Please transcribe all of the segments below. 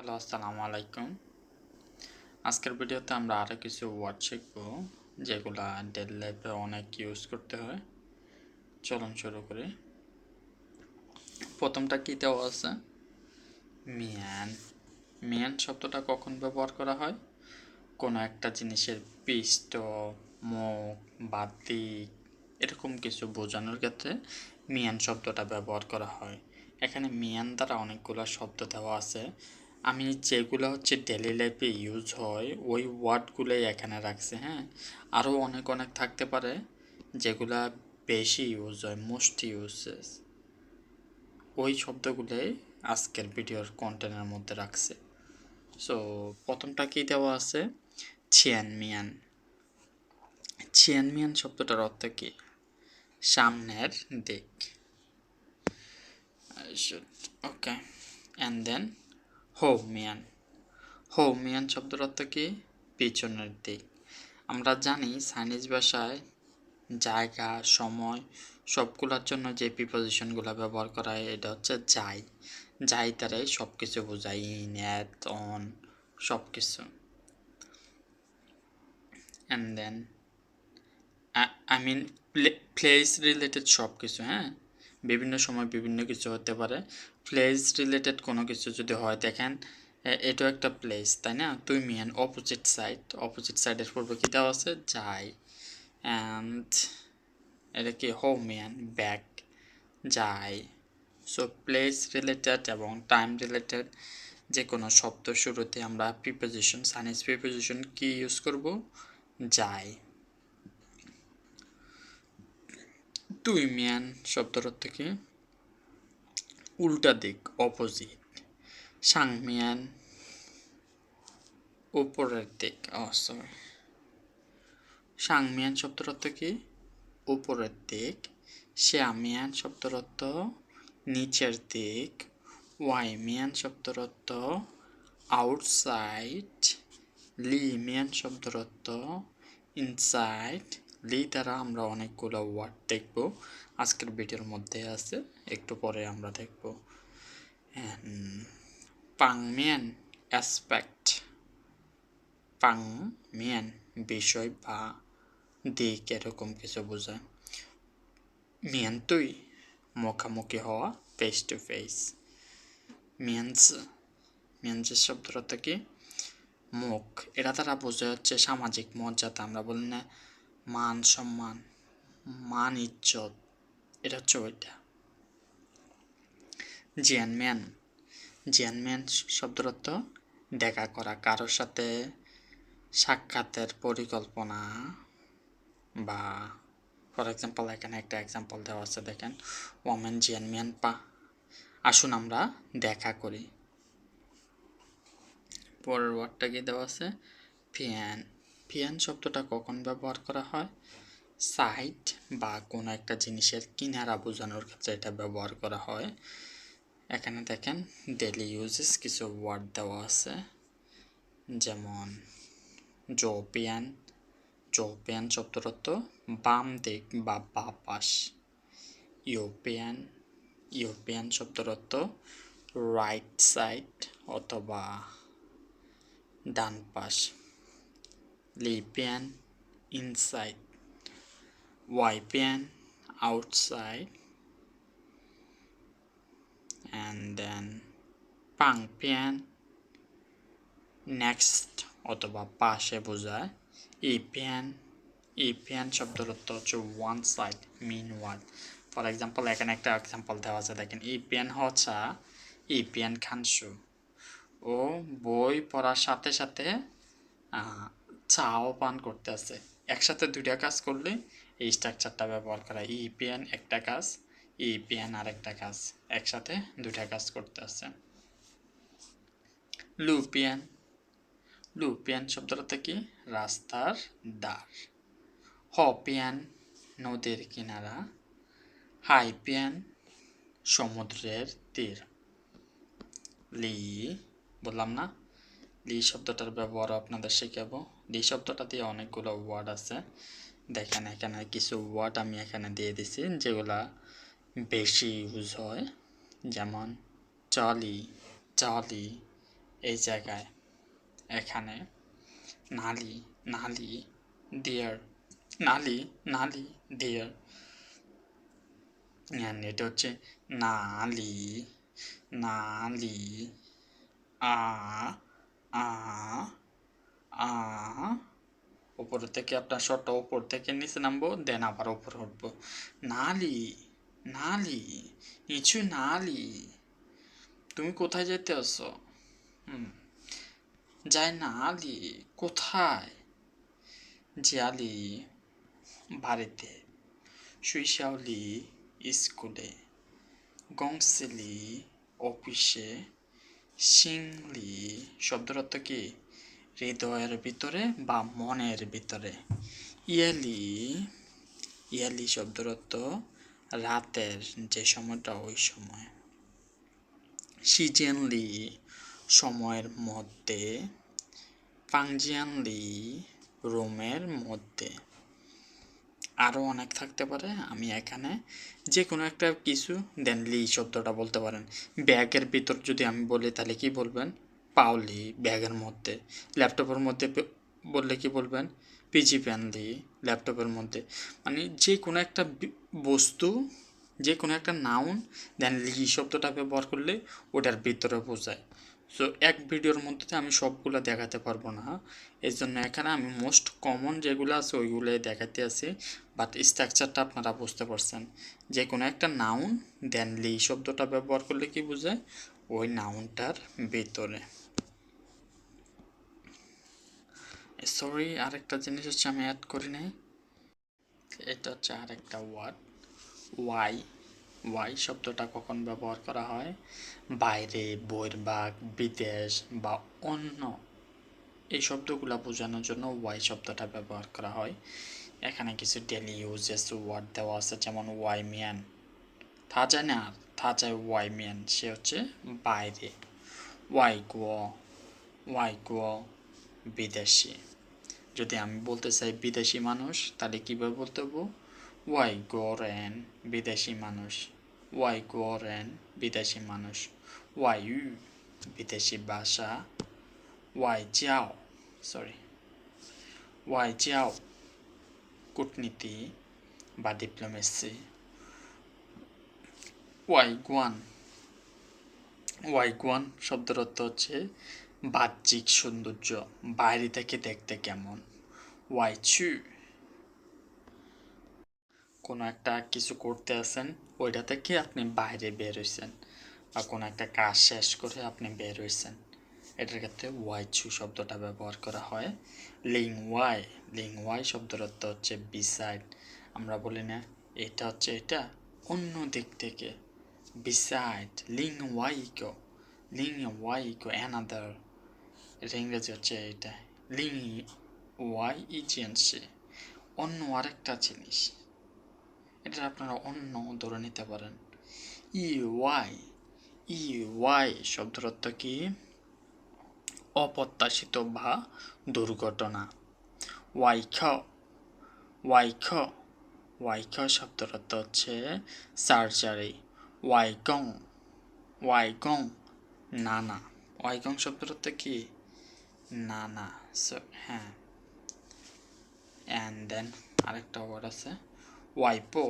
Hello, আসসালামু আলাইকুম। আজকের ভিডিওতে আমরা আরও কিছু ওয়ার্ড শিখব, যেগুলা ডেলি লাইফে অনেক ইউজ করতে হয়। চলুন শুরু করি। প্রথমটা কী দেওয়া আছে? মিয়ান মিয়ান শব্দটা কখন ব্যবহার করা হয়? কোনো একটা জিনিসের পিষ্ট মুখ বা এরকম কিছু বোঝানোর ক্ষেত্রে মিয়ান শব্দটা ব্যবহার করা হয়। এখানে মিয়ান দ্বারা অনেকগুলো শব্দ দেওয়া আছে। আমি যেগুলো হচ্ছে ডেলি লাইফে ইউজ হয়, ওই ওয়ার্ডগুলোই এখানে রাখছি হ্যাঁ? আরও অনেক অনেক থাকতে পারে যেগুলা বেশি ইউজ হয় মোস্ট ইউজেস ওই শব্দগুলোই আজকের ভিডিওর কন্টেন্টের মধ্যে রাখছে। সো প্রথমটা কি দেওয়া আছে? ছিয়ান মিয়ান ছিয়ান মিয়ান শব্দটার অর্থ কি? সামনের দিক। ওকে অ্যান্ড দেন হোমিয়ান হোমিয়ান শব্দের অর্থ কি? পিছনের দিক। আমরা জানি চাইনিজ ভাষায় জায়গা, সময়, সবগুলোর জন্য যে প্রিপোজিশনগুলো ব্যবহার করা হয়, এটা হচ্ছে যাই। যাই তারাই সব কিছু বোঝায়, ইন অ্যাট অন সব কিছু and then I mean place related সব কিছু হ্যাঁ? বিভিন্ন সময় বিভিন্ন কিছু হতে পারে। প্লেস রিলেটেড কোনো কিছু যদি হয় দেখেন এটাও একটা প্লেস তাই না? তুই মিয়ান অপোজিট সাইড অপোজিট সাইডের পূর্বে কী দেওয়া আছে? যাই। অ্যান্ড এটা কি? হোম মিয়ান ব্যাক যাই। সো প্লেস রিলেটেড এবং টাইম রিলেটেড যে কোনো শব্দ শুরুতে আমরা প্রিপোজিশন সাইনিজ প্রিপোজিশন কি ইউজ করব? যাই। তুই মিয়ান শব্দের অর্থ কি উল্টা দিক অপোজিট সাংমিয়ান, উপরের দিক, ও সরি সাংমিয়ান শব্দের অর্থ কি উপরের দিক, শ্যামিয়ান শব্দের অর্থ নিচের দিক, ওয়াইমিয়ান শব্দের অর্থ আউটসাইড লিমিয়ান শব্দের অর্থ ইনসাইড লি দ্বারা আমরা অনেকগুলো ওয়ার্ড দেখব। আজকের ভিডিওর মধ্যে আছে, একটু পরে আমরা দেখব। পাংমিয়ান অ্যাসপেক্ট পাংমিয়ান বিষয় বা দিক এরকম কিছু বোঝায়। মিয়ান তুই মুখামুখি হওয়া ফেস টু ফেস মিয়ানস, মিয়ানসের শব্দটা কি? মুখ, এটা তারা বোঝা হচ্ছে সামাজিক মর্যাদা, আমরা বলি না মান সম্মান, মান ইজ্জত, এটা হচ্ছে ওইটা। জিয়ানম্যান জিয়ানম্যান শব্দের অর্থ দেখা করা, কারোর সাথে সাক্ষাতের পরিকল্পনা বা ফর এক্সাম্পল এখানে একটা এক্সাম্পল দেওয়া আছে, দেখেন। ওমেন জিয়ানমিয়ান পা, আসুন আমরা দেখা করি। পরের ওয়ার্ডটা কি দেওয়া আছে? ফিয়ান ফিয়ান শব্দটা কখন ব্যবহার করা হয়? সাইড বা কোনো একটা জিনিসের কিনারা বোঝানোর ক্ষেত্রে এটা ব্যবহার করা হয়। এখানে দেখেন ডেলি ইউজেস কিছু ওয়ার্ড দেওয়া আছে। যেমন জোপিয়ান জোপিয়ান শব্দর অর্থ বাম দিক বা বা পাশ। ইউপিয়ান ইউপিয়ান শব্দর অর্থ রাইট সাইড অথবা ডান পাশ। লিপিয়ান ইনসাইড ওয়াইপিয়ান আউটসাইড and then পাংপিয়ান নেক্সট অথবা পাশে বোঝায় ইপিয়ান ইপিয়ান শব্দের অর্থ হচ্ছে one side mean one for example এখানে একটা এক্সাম্পল দেওয়া আছে দেখেন ইপিয়ান হচ্ছে ইপিয়ান খানসু ও বই পড়ার সাথে সাথে চাও পান করতে আছে। একসাথে দুইটা কাজ করলে এই স্ট্রাকচারটা ব্যবহার করা ইপিএন একটা কাজ ইপিএন আরেকটা কাজ, একসাথে দুইটা কাজ করতে আছে। লুপিয়ান লুপিয়ান শব্দটা কি? রাস্তার দ্বার। হপিয়ান নদীর কিনারা। হাইপিয়ান সমুদ্রের তীর। লি, বললাম না? লি শব্দটার ব্যবহার আপনাদের শেখাবো। লি শব্দটাতে অনেকগুলো ওয়ার্ড আছে। দেখেন, এখানে কিছু ওয়ার্ড আমি এখানে দিয়ে দিছি, যেগুলা বেশি ইউজ হয়। যেমন, চালি চালি এই জায়গায়। এখানে, নালি নালি ডিয়ার নালি নালি ডিয়ার অ্যান্ড এটা হচ্ছে, নালি নালি আ আ আ উপর থেকে আপনার শটটা উপর থেকে নিচে নামবো দেন আবার উপরে উঠবো। নালি নালি, নিচু নালি। তুমি কোথায় যেতে আসো? হুম, যাই না আলি কোথায়? জিয়ালি, বাড়িতে। সুইশাওলি স্কুলে। গংসেলি, অফিসে। সিংলি শব্দের অর্থ কি? হৃদয়ের ভিতরে বা মনের ভিতরে। ইয়ালি ইয়ালি শব্দের অর্থ রাতের, যে সময়টা ওই সময়। সিজেনলি, সময়ের মধ্যে। ফাংজিয়ানলি, রুমের মধ্যে। আরও অনেক থাকতে পারে, আমি এখানে যে কোনো একটা কিছু দেন লি শব্দটা বলতে পারেন। ব্যাগের ভিতর যদি আমি বলি, তাহলে কি বলবেন? পাওলি ব্যাগের মধ্যে, ল্যাপটপের মধ্যে বললে কি বলবেন? পিজি প্যান প্যানলি ল্যাপটপের মধ্যে। মানে যে কোনো একটা বস্তু, যে কোনো একটা নাউন দেন লি শব্দটা ব্যবহার করলে ওটার ভিতরে বোঝায়। সো এক ভিডিওর মধ্যে আমি সবগুলো দেখাতে পারব না। এই জন্য এখানে আমি মোস্ট কমন যেগুলো আছে, ওইগুলোই দেখাতে আছি। বাট স্ট্রাকচারটা আপনারা বুঝতে পারছেন। যে কোনো একটা নাউন দেন লি শব্দটা ব্যবহার করলে কি বোঝায়? ওই নাউনটার ভিতরে। সরি আরেকটা জিনিস হচ্ছে আমি অ্যাড করি নাই। এটা হচ্ছে আরেকটা ওয়ার্ড ওয়াই ওয়াই শব্দটা কখন ব্যবহার করা হয়? বাইরে, বহির্ভাগ, বিদেশ বা অন্য এই শব্দগুলো বোঝানোর জন্য ওয়াই শব্দটা ব্যবহার করা হয়। এখানে কিছু ডেলি ইউজেস ওয়ার্ড দেওয়া আছে, যেমন ওয়াই মিয়ান থা যায় না থা যায় ওয়াই মিয়ান সে হচ্ছে বাইরে। ওয়াই গুয় ওয়াই গুয় বিদেশি। যদি আমি বলতে চাই বিদেশি মানুষ, তাহলে কীভাবে বলতে হব? ওয়াই গোরেন বিদেশি মানুষ। ওয়াই গোরেন বিদেশি মানুষ। ওয়াই ইউ বিদেশি ভাষা। ওয়াই যাও সরি ওয়াই যাও কূটনীতি বা ডিপ্লোমেসি ওয়াই গুয়ান। ওয়াই গুয়ান শব্দের অর্থ হচ্ছে বাহ্যিক সৌন্দর্য বাইরে থেকে দেখতে কেমন? ওয়াই চু? কোনো একটা কিছু করতে আছেন, ওইটা থেকে আপনি বাইরে বের হয়েছেন বা কোনো একটা কাজ শেষ করে আপনি বের হয়েছেন এটার ক্ষেত্রে ওয়াই চু শব্দটা ব্যবহার করা হয়। লিং ওয়াই লিং ওয়াই শব্দের অর্থ হচ্ছে বিসাইড আমরা বলি না, এটা হচ্ছে এটা, অন্য দিক থেকে। বিসাইড লিং ওয়াই কো লিং ওয়াই কো অ্যানাদার এটা ইংরেজি হচ্ছে এটা। লিং ওয়াই ইজিয়েন্সি অন্য আরেকটা জিনিস। এটা আপনারা অন্য ধরে নিতে পারেন। ই ওয়াই ই ওয়াই শব্দের অর্থ কি? অপ্রত্যাশিত বা দুর্ঘটনা। ওয়াই খ ওয়াই খ ওয়াই শব্দের অর্থ হচ্ছে সার্জারি ওয়াই গং ওয়াই গং নানা। ওয়াই গং শব্দের অর্থ কি? নানা সো হ্যাঁ। অ্যান্ড দেন আরেকটা ওয়ার্ড আছে ওয়াইপো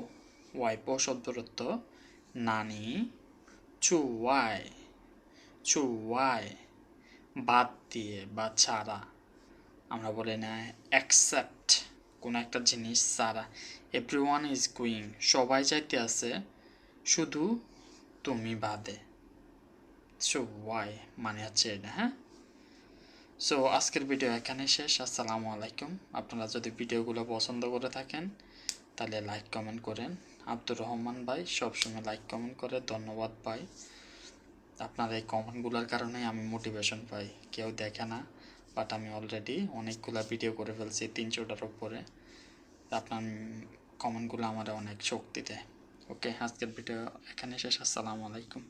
ওয়াইপো শব্দের অর্থ নানি চু ওয়াই চু ওয়াই বাদ দিয়ে বা ছাড়া। আমরা বলি না অ্যাকসেপ্ট কোনো একটা জিনিস ছাড়া। এভরি ওয়ান ইজ গোয়িং সবাই চাইতে আছে শুধু তুমি বাদে। সো ওয়াই মানে হচ্ছে এটা হ্যাঁ? সো আজকের ভিডিও এখানে শেষ। আসসালামু আলাইকুম। আপনারা যদি ভিডিওগুলো পছন্দ করে থাকেন, তাহলে লাইক কমেন্ট করেন। আব্দুর রহমান ভাই, সবসময় লাইক কমেন্ট করে। ধন্যবাদ ভাই। আপনার এই কমেন্টগুলোর কারণেই আমি মোটিভেশন পাই। কেউ দেখে না বাট আমি অলরেডি অনেকগুলো ভিডিও করে ফেলছি, তিনশোটার উপরে। আপনার কমেন্টগুলো আমার অনেক শক্তি দেয়। ওকে আজকের ভিডিও এখানে শেষ। আসসালামু আলাইকুম।